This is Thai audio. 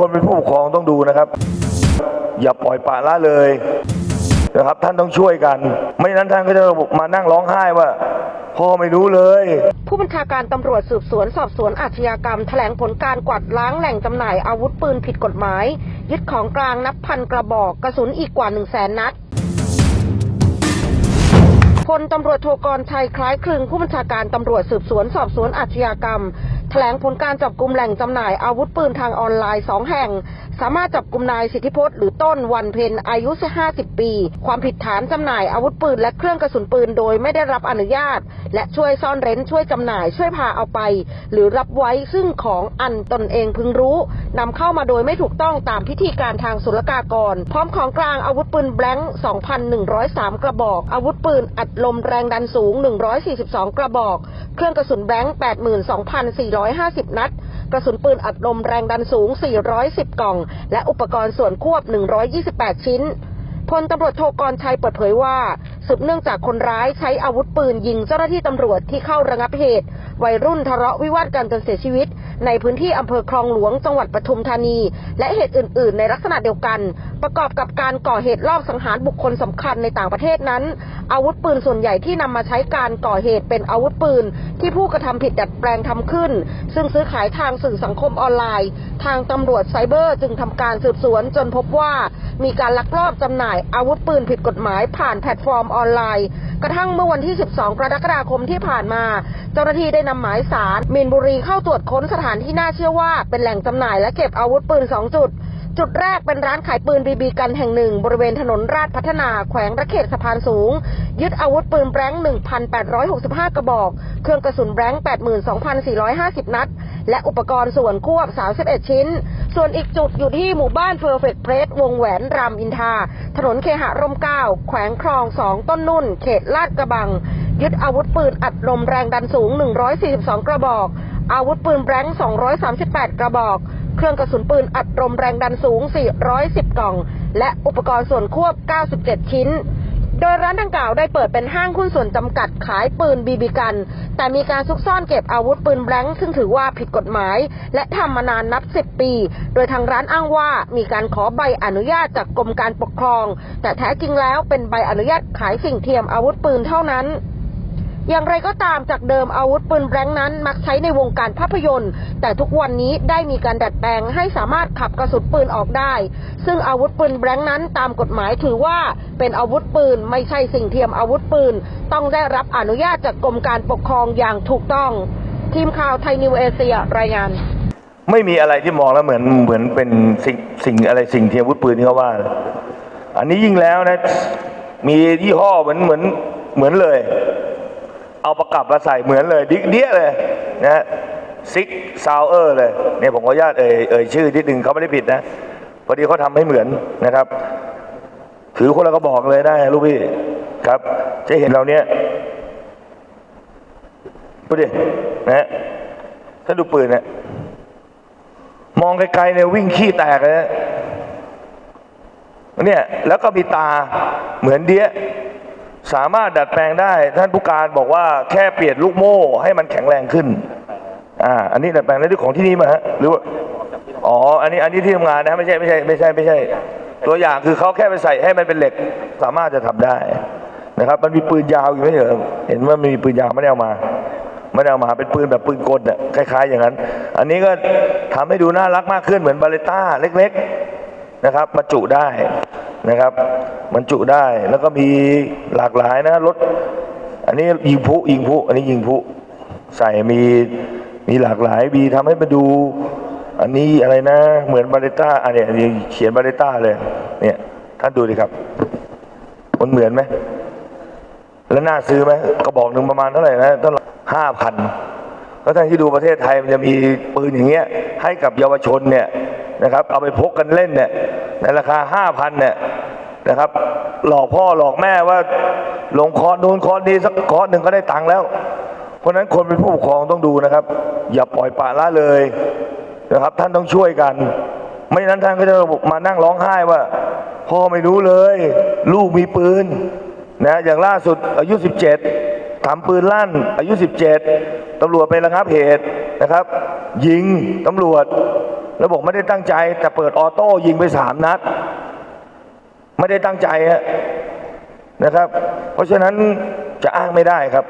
คนเป็นผู้ปกครองต้องดูนะครับ อย่าปล่อยปละละเลยนะครับ ท่านต้องช่วยกัน ไม่นั้นท่านก็จะมานั่งร้องไห้ว่าพ่อไม่รู้เลย ผู้บัญชาการตำรวจสืบสวนสอบสวนอาชญากรรม แถลงผลการกวาดล้างแหล่งจำหน่ายอาวุธปืนผิดกฎหมาย ยึดของกลางนับพันกระบอกกระสุนอีกกว่า1 0 0 0 0แสนนัดพลตำรวจโทกรชัยคล้ายคลึงผู้บัญชาการตำรวจสืบสวนสอบสวนอาชญากรรม แถลงผลการจับกลุ่มแหล่งจำหน่ายอาวุธปืนทางออนไลน์สองแห่ง สามารถจับกลุ่มนายสิทธิพจน์หรือต้นวันเพ็ญอายุ 50 ปี ความผิดฐานจำหน่ายอาวุธปืนและเครื่องกระสุนปืนโดยไม่ได้รับอนุญาต และช่วยซ่อนเร้นช่วยจำหน่ายช่วยพาเอาไป หรือรับไว้ซึ่งของอันตนเองพึงรู้นำเข้ามาโดยไม่ถูกต้องตามพิธีการทางศุลกากร พร้อมของกลางอาวุธปืนแบล็งก์2,103 กระบอก อาวุธปืนอัดลมแรงดันสูง 142 กระบอก เครื่องกระสุนแบล็งก์82,450 นัด กระสุนปืนอัดลมแรงดันสูง 410 กล่อง และอุปกรณ์ส่วนควบ 128 ชิ้นพลตำรวจโทกรชัยเปิดเผยว่า สืบเนื่องจากคนร้ายใช้อาวุธปืนยิงเจ้าหน้าที่ตำรวจที่เข้าระงับเหตุ วัยรุ่นทะเลาะวิวาทกันจนเสียชีวิต ในพื้นที่อำเภอคลองหลวงจังหวัดปทุมธานี และเหตุอื่น ๆ ในลักษณะเดียวกัน ประกอบกับการก่อเหตุลอบสังหารบุคคลสำคัญในต่างประเทศนั้น อาวุธปืนส่วนใหญ่ที่นำมาใช้การก่อเหตุเป็นอาวุธปืน ที่ผู้กระทำผิดดัดแปลงทำขึ้น ซึ่งซื้อขายทางสื่อสังคมออนไลน์ ทางตำรวจไซเบอร์จึงทำการสืบสวนจนพบว่ามีการลักลอบจำหน่ายอาวุธปืนผิดกฎหมายผ่านแพลตฟอร์มออนไลน์ กระทั่งเมื่อวันที่ 12 กรกฎาคมที่ผ่านมา เจ้าหน้าที่ได้นำหมายสารมีนบุรีเข้าตรวจค้นสถานที่น่าเชื่อว่าเป็นแหล่งจำหน่ายและเก็บอาวุธปืน 2 จุด จุดแรกเป็นร้านขายปืนบีบีกันแห่งหนึ่ง บริเวณถนนราชพัฒนาแขวงระเขตสะพานสูง ยึดอาวุธปืนแบงค์1,865 กระบอก เครื่องกระสุนแบงค์82,450 นัด และอุปกรณ์ส่วนควบ 31 ชิ้น ส่วนอีกจุดอยู่ที่หมู่บ้าน Perfect Place วงแหวนรามอินทา ถนนเคหะร่มเก้า แขวงคลอง2ต้นนุ่น เขตลาดกระบัง ยึดอาวุธปืนอัดลมแรงดันสูง 142 กระบอก อาวุธปืนแบงค์238 กระบอก เครื่องกระสุนปืนอัดลมแรงดันสูง 410 กล่อง และอุปกรณ์ส่วนควบ 97 ชิ้น โดยร้านดังกล่าวได้เปิดเป็นห้างหุ้นส่วนจำกัดขายปืนบีบีกัน แต่มีการซุกซ่อนเก็บอาวุธปืนแบล็งก์ซึ่งถือว่าผิดกฎหมาย และทำมานานนับ 10 ปี โดยทางร้านอ้างว่ามีการขอใบอนุญาตจากกรมการปกครอง แต่แท้จริงแล้วเป็นใบอนุญาตขายสิ่งเทียมอาวุธปืนเท่านั้น อย่างไรก็ตามจากเดิมอาวุธปืนแบล็งก์นั้นมักใช้ในวงการภาพยนตร์ แต่ทุกวันนี้ได้มีการดัดแปลงให้สามารถขับกระสุนปืนออกได้ ซึ่งอาวุธปืนแบล็งก์นั้นตามกฎหมายถือว่าเป็นอาวุธปืนไม่ใช่สิ่งเทียมอาวุธปืน ต้องได้รับอนุญาตจากกรมการปกครองอย่างถูกต้อง ทีมข่าวไทยนิวเอเชียรายงานไม่มีอะไรที่มองแล้วเหมือนเหมือนเป็นสิ่งสิ่งอะไรสิ่งเทียมอาวุธปืนที่เขาว่า อันนี้ยิ่งแล้วนะ มียี่ห้อเหมือนเหมือนเหมือนเลย เอาประกับมาใส่เหมือนเลยดิ๊กเดี้ยเลยนะซิกซาวเออร์เลยเนี่ยผมขออนุญาตเอ่ยเอ่ยชื่อนิดนึงเขาไม่ได้ผิดนะพอดีเขาทำให้เหมือนนะครับ ถือคนละก็บอกเลยได้ลูกพี่ครับ จะเห็นเราเนี้ยดูดินะถ้าดูปืนเนี่ยมองไกลๆเนี่ยวิ่งขี้แตกเลยนะเนี่ยแล้วก็มีตาเหมือนเดี้ย สามารถดัดแปลงได้ ท่านผู้การบอกว่าแค่เปลี่ยนลูกโม่ให้มันแข็งแรงขึ้นอ่าอันนี้ดัดแปลงได้ด้วยของที่นี่มาฮะหรือว่าอ๋ออันนี้อันนี้ที่ทำงานนะไม่ใช่ไม่ใช่ไม่ใช่ไม่ใช่ ตัวอย่างคือเขาแค่ไปใส่ให้มันเป็นเหล็กสามารถจะทำได้นะครับ มันมีปืนยาวอยู่ไม่เหรอเห็นว่ามีปืนยาวไม่ได้เอามาไม่ได้เอามาเป็นปืนแบบปืนกลอะคล้าย ๆ อย่างนั้น อันนี้ก็ทำให้ดูน่ารักมากขึ้นเหมือนบาเลต้าเล็ก ๆนะครับบรรจุได้ นะครับบรรจุได้แล้วก็มีหลากหลายนะรถอันนี้ยิงพลุยิงพลุอันนี้ยิงพลุใส่มีมีหลากหลายมีทำให้มาดู อันนี้อะไรนะ เหมือนบาเลต้าอันเนี้ยอันนี้เขียนบาเลต้าเลยเนี่ยท่านดูดิครับมันเหมือนไหมแล้วน่าซื้อไหมกระบอกหนึ่งประมาณเท่าไหร่นะตั้งห้าพันแล้วท่านที่ดูประเทศไทยมันจะมีปืนอย่างเงี้ยให้กับเยาวชนเนี่ย นะครับ เอาไปพกกันเล่นเนี่ยในราคาห้าพันเนี่ยนะครับ หลอกพ่อหลอกแม่ว่าลงคอร์สนู้นคอร์สนี้สักคอร์สหนึ่งก็ได้ตังค์แล้ว เพราะฉะนั้นคนเป็นผู้ปกครองต้องดูนะครับ อย่าปล่อยปละละเลยนะครับ ท่านต้องช่วยกัน ไม่นั้นท่านก็จะมานั่งร้องไห้ว่า พ่อไม่รู้เลย ลูกมีปืนนะอย่างล่าสุดอายุ 17ทำปืนลั่น อายุ 17ตำรวจไประงับเหตุนะครับ ยิงตำรวจ แล้วบอกไม่ได้ตั้งใจ แต่เปิดออโต้ยิงไปสามนัด ไม่ได้ตั้งใจนะครับ เพราะฉะนั้นจะอ้างไม่ได้ครับ